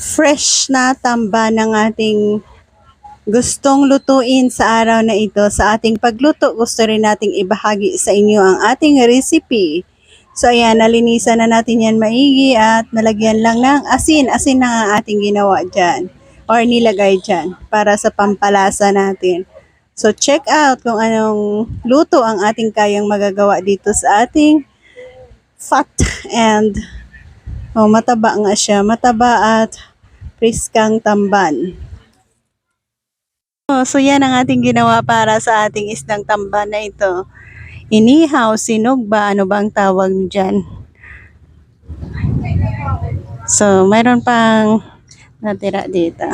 fresh na tamba ng ating gustong lutuin sa araw na ito. Sa ating pagluto, gusto rin nating ibahagi sa inyo ang ating recipe. So ayan, nalinisan na natin yan maigi at nalagyan lang ng asin. Asin na ang ating ginawa dyan or nilagay dyan para sa pampalasa natin. So check out kung anong luto ang ating kayang magagawa dito sa ating fat and oh, mataba nga siya. Mataba at priskang tamban. Oh, so yan ang ating ginawa para sa ating isdang tamban na ito. Inihaw, sinog ba? Ano ba ang tawag dyan? So, mayroon pang natira dito.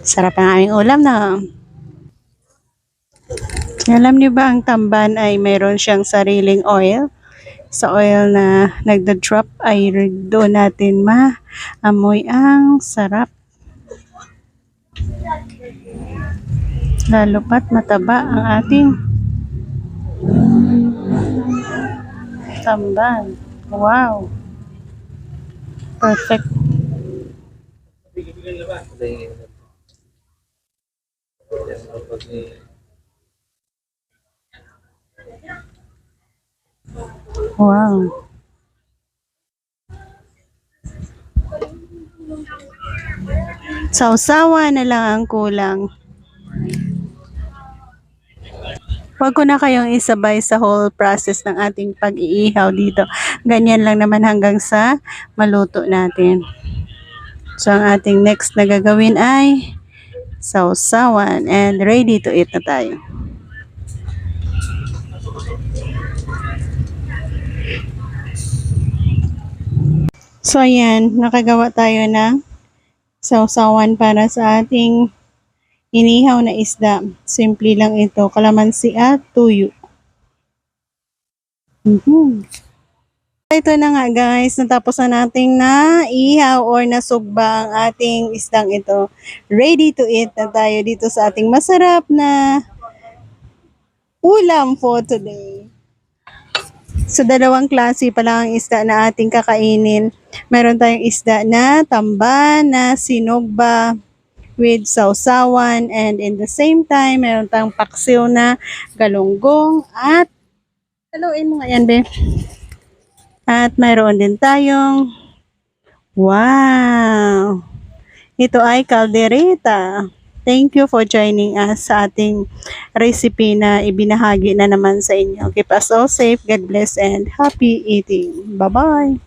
Sarap ang aming ulam na. Alam niyo ba ang tamban ay mayroon siyang sariling oil? Sa oil na nagda-drop ay doon natin ma-amoy ang sarap. Lalo pat mataba ang ating tamban. Wow! Perfect. Wow. Sausawa na lang ang kulang. Huwag ko na kayong isabay sa whole process ng ating pag-iihaw dito. Ganyan lang naman hanggang sa maluto natin. So, ang ating next na gagawin ay sausawan and ready to eat na tayo. So, ayan, nakagawa tayo ng sausawan para sa ating inihaw na isda. Simple lang ito, kalamansi at tuyo. Mhm. Ito na nga guys, natapos na nating na ihaw or nasugba ang ating isdang ito. Ready to eat na tayo dito sa ating masarap na ulam for today. So, dalawang klase pala ang isda na ating kakainin. Meron tayong isda na tamba, na sinugba with sausawan, and in the same time, meron tayong paksiw na galunggong at haluin mo nga yan, be. At mayroon din tayong wow! Ito ay caldereta. Thank you for joining us sa ating recipe na ibinahagi na naman sa inyo. Keep us all safe, God bless, and happy eating. Bye-bye!